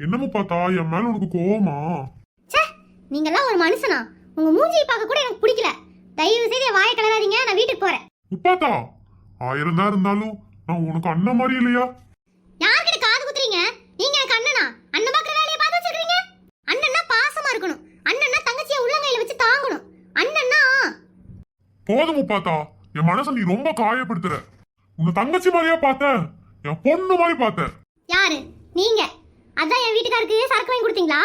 என்னமோ பார்த்தா என் மேல உனக்கு கோவமா? நீங்கெல்லாம் ஒரு மனுஷனா? உங்க மூஞ்சியை பார்க்க கூட எனக்கு பிடிக்கல. தயவு செய்து வாயை கலராதீங்க நான் வீட்டுக்கு போறேன். முப்பாத்தா ஆயிரம் தான் இருந்தாலும் நான் உனக்கு அண்ணன் மாதிரி இல்லையா? யார்கிட்ட காது குத்துறீங்க? நீங்க எனக்கு அண்ணனா? அண்ணன் பாக்குற வேலையை பார்த்து வச்சிருக்கீங்க அண்ணன்னா பாசமா இருக்கணும். அண்ணன்னா தங்கச்சியை உள்ளங்கையில வச்சு தாங்கணும். அண்ணன்னா போதும் முப்பாத்தா என் மனசை நீ ரொம்ப காயப்படுத்துற. உன்னை தங்கச்சி மாதிரியா பார்த்தேன் என் பொண்ணு மாதிரி பார்த்தேன் யாரு? நீங்க. அதான் என் வீட்டுக்காருக்கு சரக்கு வாங்கி கொடுத்தீங்களா?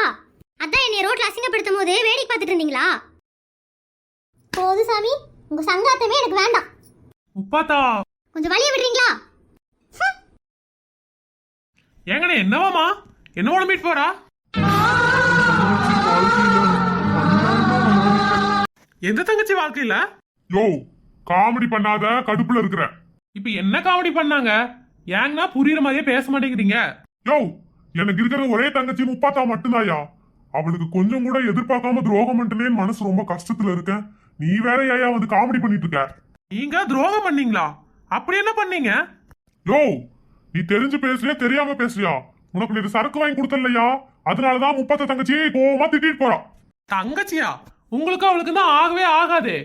அதான் என்னை ரோட்ல அசிங்கப்படுத்தும் போது வேடிக்கை பார்த்துட்டு இருந்தீங்களா? போது சாமி உங்க சங்காத்தமே எனக்கு வேண்டாம். முப்பாத்தா கொஞ்சம் வழிய விடுறீங்களா? ஏங்கண்ணே என்னவாமா என்ன உடம்பிட்டு போறா? எந்த தங்கச்சி வாழ்க்கையில? யோ காமெடி பண்ணாத கடுப்புல இருக்கிற. இப்ப என்ன காமெடி பண்ணாங்க? ஏங்கண்ணா புரியுற மாதிரியே பேச மாட்டேங்கிறீங்க. யோ எனக்கு இருக்கிற ஒரே தங்கச்சி முப்பாத்தா மட்டும்தாயா அவளுக்கு கொஞ்சம் கூட எதிர்பார்க்காம துரோகம் பண்ணிட்டேனே மனசு ரொம்ப கஷ்டத்துல இருக்கேன் நீ வேற ஏயா வந்து காமெடி பண்ணிட்டு இருக்க? நீங்க துரோகம் பண்ணீங்களா? அப்படி என்ன பண்ணீங்க? யோ நீ தெரிஞ்சு பேசுறியா தெரியாம பேசுறியா? உனக்கு நீ சரக்கு வாங்கி கொடுத்தலையா அதனாலதான் முப்பத்த தங்கச்சி கோவமா திட்டிட்டு போறா. தங்கச்சியா? உங்களுக்கு அவளுக்கு தான் ஆகவே ஆகாது.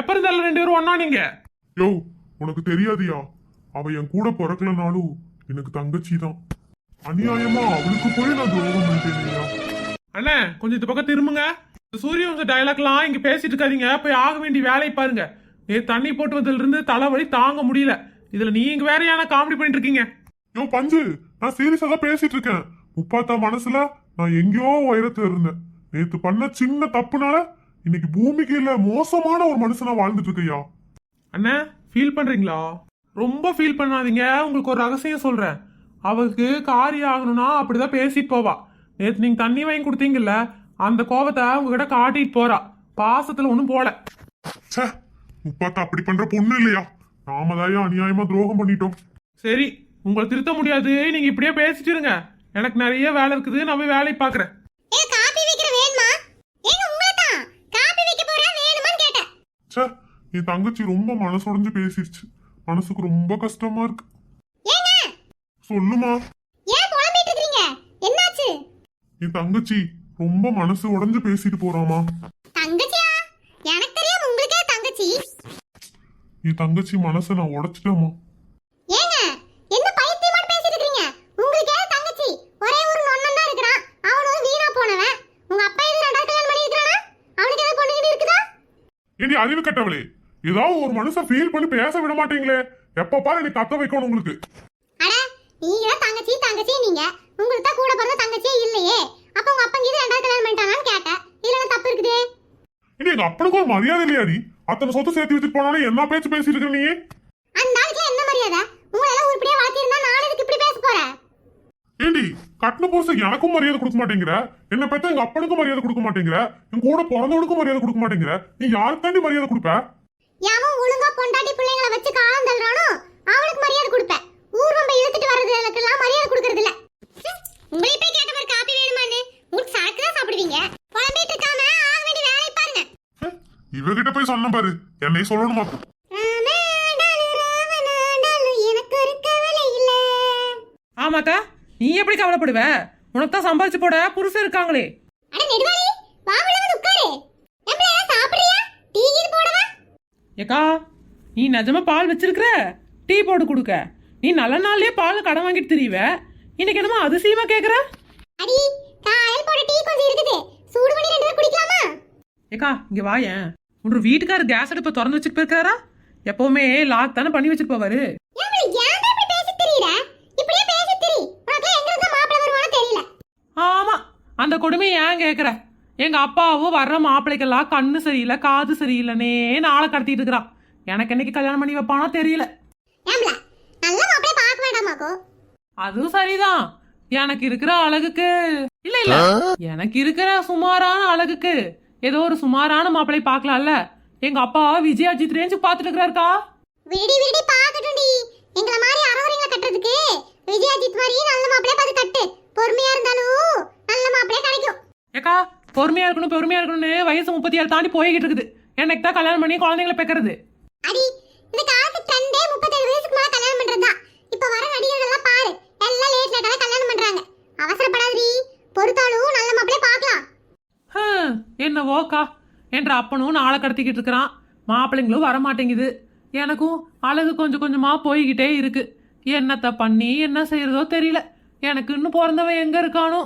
எப்ப இருந்தாலும் ரெண்டு பேரும் ஒண்ணா நீங்க? யோ உனக்கு தெரியாதியா அவ என் கூட பிறக்கலனாலும் எனக்கு தங்கச்சி தான். அநியாயமா? அவளுக்கு போய் நான் துரோகம் பண்ணிட்டேன்யா அண்ணே கொஞ்சம் இந்த பக்கம் திரும்புங்க. சூரிய வம்ச டயலாக்லாம் இங்க பேசிட்டு இருக்காதீங்க. போய் ஆக வேண்டிய வேலையை பாருங்க. நேத்து தண்ணி போட்டு வந்ததுல இருந்து தலைவலி தாங்க முடியல. இதுல நீங்க வேற ஏன்னா காமெடி பண்ணிட்டு இருக்கீங்க? யோ பஞ்சு நான் சீரியஸா தான் பேசிட்டு இருக்கேன். முப்பாத்தா மனசுல நான் எங்கேயோ உயரத்துல இருந்தேன். நேத்து பண்ண சின்ன தப்புனால இன்னைக்கு பூமிக்கு இல்ல மோசமான ஒரு மனுஷனா வாழ்ந்துட்டு இருக்கையா? அண்ணே ஃபீல் பண்றீங்களா? ரொம்ப ஃபீல் பண்ணாதீங்க. உங்களுக்கு ஒரு ரகசியம் சொல்றேன். அவளுக்கு காரியம் ஆகணும்னா அப்படிதான் பேசிட்டு போவா. நேத்து நீங்க தண்ணி வாங்கி கொடுத்தீங்கல்ல அந்த கோவத்தை உங்ககிட்ட காட்டிட்டு போறா. பாசத்துல ஒன்றும் போல. ச்சே முப்பாத்தா அப்படி பண்ற பொண்ணு இல்லையா? நாம தான் அநியாயமா துரோகம் பண்ணிட்டோம். சரி உங்களை திருத்த முடியாது. நீங்க இப்படியே பேசிட்டு இருங்க. எனக்கு நிறைய வேலை இருக்குது. நான் போய் வேலையை பாக்குறேன் ஏ காபி வைக்கிற வேணுமா? ஏங்க உங்களை தான் காபி வைக்க போறேன் வேணுமான்னு கேட்டேன். ச்சே என் தங்கச்சி ரொம்ப மனசுடைஞ்சு பேசிடுச்சு மனசுக்கு ரொம்ப கஷ்டமா இருக்கு. சொல்லுமா? ஏன் புலம்பிட்டு இருக்கீங்க என்னாச்சு? என் தங்கச்சி ரொம்ப மனசு உடைஞ்சு பேசிட்டு போறாமா. தங்கச்சியா? எனக்கு தெரியாம உங்களுக்கே தங்கச்சி. என் தங்கச்சி மனசை நான் உடைச்சிட்டேமா ஏங்க என்ன பைத்தியமா பேசிட்டு இருக்கீங்க உங்களுக்கே தங்கச்சி. ஒரே ஒரு நொண்ணன் தான் இருக்கிறான். அவனும் வீணா போனவன். உங்க அப்பா எது ரெண்டாவது கல்யாணம் பண்ணி இருக்கிறானா அவனுக்கு ஏதாவது பொண்ணு இருக்குதா? ஏடி அறிவு கட்டவளே? ஏதாவது ஒரு மனுஷன் ஃபீல் பண்ணி பேச விட மாட்டீங்களே? எப்ப பாரு எனக்கு கத்த வைக்கணும் உங்களுக்கு. தான் தங்கச்சி தங்கச்சி நீங்க. உங்களுக்கு தான் கூட பிறந்த தங்கச்சியே இல்லையே. அப்ப உங்க அப்பா இது ரெண்டாவது கல்யாணம் பண்ணிட்டாங்கன்னு கேட்டேன். இதுல தப்பு இருக்குது? இனி எங்க அப்பனுக்கு ஒரு மரியாதை இல்லையாடி? அத்தனை சொத்து சேர்த்து வச்சுட்டு போனாலும் என்ன பேச்சு பேசிட்டு இருக்க நீ அந்த ஆளுக்கு என்ன மரியாதை? உங்களை எல்லாம் உருப்படியா வளர்த்திருந்தா நான் எதுக்கு இப்படி பேச போறேன்? ஏண்டி கட்டின புருஷன் எனக்கும் மரியாதை கொடுக்க மாட்டேங்கிற? என்ன பெத்த எங்க அப்பனுக்கும் மரியாதை கொடுக்க மாட்டேங்கிற? என் கூட பிறந்தவனுக்கும் மரியாதை கொடுக்க மாட்டேங்கிற? நீ யாருக்கு தாண்டி மரியாதை கொடுப்ப? எவன் ஒழுங்கா பொண்டாட்டி பிள்ளைங்களை வச்சு காலம் தள்ளுறானோ அவனுக்கு மரியாதை கொடுப்பேன் ஊர்வம்ப இழுத்துட்டு வர்றதுக்கெல்லாம் மரியாதை கொடுக்கறது இல்ல ஹம், உங்களை போய் கேட்ட மாதிரி காப்பி வேணுமான்னு உங்களுக்கு சரக்கு தான் சாப்பிடுவீங்க புலம்பிட்டு இருக்காம ஆக வேண்டிய வேலையை பாருங்க ஹம், இவகிட்ட போய் சொன்ன பாரு. என்னை இல்ல ஆமாக்கா நீ எப்படி கவலைப்படுவ? உனக்கு தான் சம்பாதிச்சு போட புருஷன் இருக்காங்களே. ஏக்கா நீ நிஜமா பால் வச்சிருக்கிற? டீ போட்டு கொடுக்க. நீ நல்ல நாள்லயே பால் கடன் வாங்கிட்டு தெரியவ. இன்னைக்கு என்னமோ அதிசயமா கேக்குற? அடி காலையில் போட டீ கொஞ்சம் இருக்குது. சூடு பண்ணி ரெண்டு குடிக்கலாமா? ஏக்கா இங்க வாயேன். உன்னோட வீட்டுக்காரர் கேஸ் அடுப்பை திறந்து வச்சுட்டு போயிருக்காரா? எப்பவுமே லாக் தானே பண்ணி வச்சுட்டு போவாரு. ஆமா அந்த கொடுமையை ஏன் கேக்குற? எங்க அப்பாவும் வர்ற மாப்பிள்ளைக்கெல்லாம் கண்ணு சரியில்லை காது சரியில்லைன்னே நாளை கடத்திட்டு இருக்கிறான். எனக்கு என்னைக்கு கல்யாணம் பண்ணி வைப்பானோ தெரியல. அதுவும் சரிதான். எனக்கு இருக்கிற அழகுக்கு இல்ல இல்ல. எனக்கு இருக்கிற சுமாரான அழகுக்கு ஏதோ ஒரு சுமாரான மாப்பிள்ளை பார்க்கலாம்ல. எங்க அப்பா விஜயாஜித் ரேஞ்சு பாத்துட்டு இருக்கிறாருக்கா? விடி விடி பாக்கட்டும்டி எங்கள மாதிரி அறவரிங்கள கட்டுறதுக்கு விஜயாஜித் மாதிரி நல்ல மாப்பிள்ளைய பார்த்து கட்டு பொறுமையா இருந்தாலும் நல்ல மாப்பிள்ளைய கிடைக்கும். ஏக்கா பொறுமையா இருக்கணும் பொறுமையா இருக்கணும்னு வயசு முப்பத்தி ஏழு தாண்டி போய்கிட்டு இருக்குது. எனக்கு தான் கல்யாணம் பண்ணி குழந்தைங்களை பெக்கிறது. அடி இந்த காலத்து ட்ரெண்டே முப்பத்தேழு வயசுக்கு மேல கல்யாணம் பண்றதுதான் இப்ப வர நடிகர்கள் எல்லாம் பாரு எல்லாம் லேட் லேட்டாவே கல்யாணம் பண்றாங்க. அவசரப்படாதடி. என்னவோக்கா என்ற அப்பனும் நாளை கடத்திக்கிட்டு இருக்கிறான். மாப்பிள்ளைங்களும் வர மாட்டேங்குது எனக்கும் அழகு கொஞ்சம் கொஞ்சமா போய்கிட்டே இருக்கு. என்னத்த பண்ணி என்ன செய்யறதோ தெரியல. எனக்கு இன்னும் பிறந்தவன் எங்க இருக்கானோ?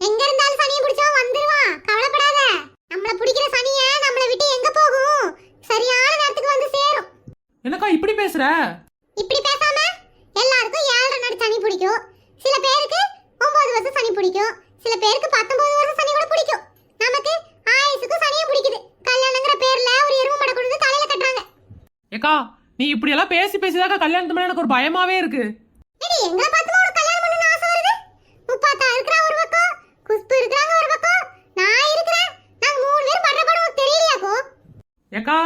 எங்க இருந்தாலும் சனியை பிடிச்சவன் வந்துருவான். கவலைப்படாத. நம்மள பிடிக்கிற சனிய நம்மள விட்டு எங்க போகும்? சரியான நேரத்துக்கு வந்து சேரும். என்னக்கா இப்படி பேசுற? இப்படி ஏக்கா நீ இப்படி எல்லாம் பேசி பேசிதாக்கா கல்யாணத்து மேல எனக்கு ஒரு பயமாவே இருக்கு. ஏக்கா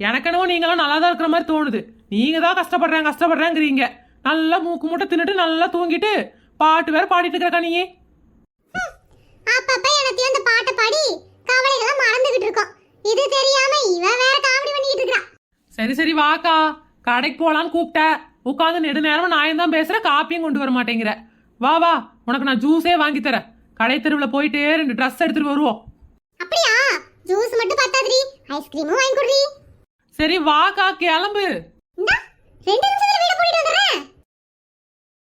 எனக்கு என்னவோ நீங்களாம் நல்லா தான் இருக்கிற மாதிரி தோணுது. நீங்க தான் கஷ்டப்படுறேன் கஷ்டப்படுறேங்கிறீங்க. நல்லா மூக்கு மூட்டை தின்னுட்டு நல்லா தூங்கிட்டு பாட்டு வேற பாடிட்டு இருக்கிறக்கா நீ அப்பப்ப எனத்தையும் அந்த பாட்டை பாடி கவலைகளை மறந்துகிட்டு இருக்கோம் இது தெரியாம இவ வேற காமெடி பண்ணிட்டு இருக்கா சரி சரி வாக்கா. கடைக்கு போலான்னு கூப்பிட்ட. உட்காந்து நெடு நேரம் நான் தான் பேசுற காப்பியும் கொண்டு வர மாட்டேங்கிற. வா வா. உனக்கு நான் ஜூஸே வாங்கி தரேன். கடை தெருவில் போயிட்டு ரெண்டு ட்ரெஸ் எடுத்துட்டு வருவோம். அப்படியா? ஜூஸ் மட்டும் பத்தாதுடி ஐஸ்கிரீமும் வாங்கி கொடுடி. சரி வாக்கா கிளம்பு. ரெண்டு நிமிஷத்துல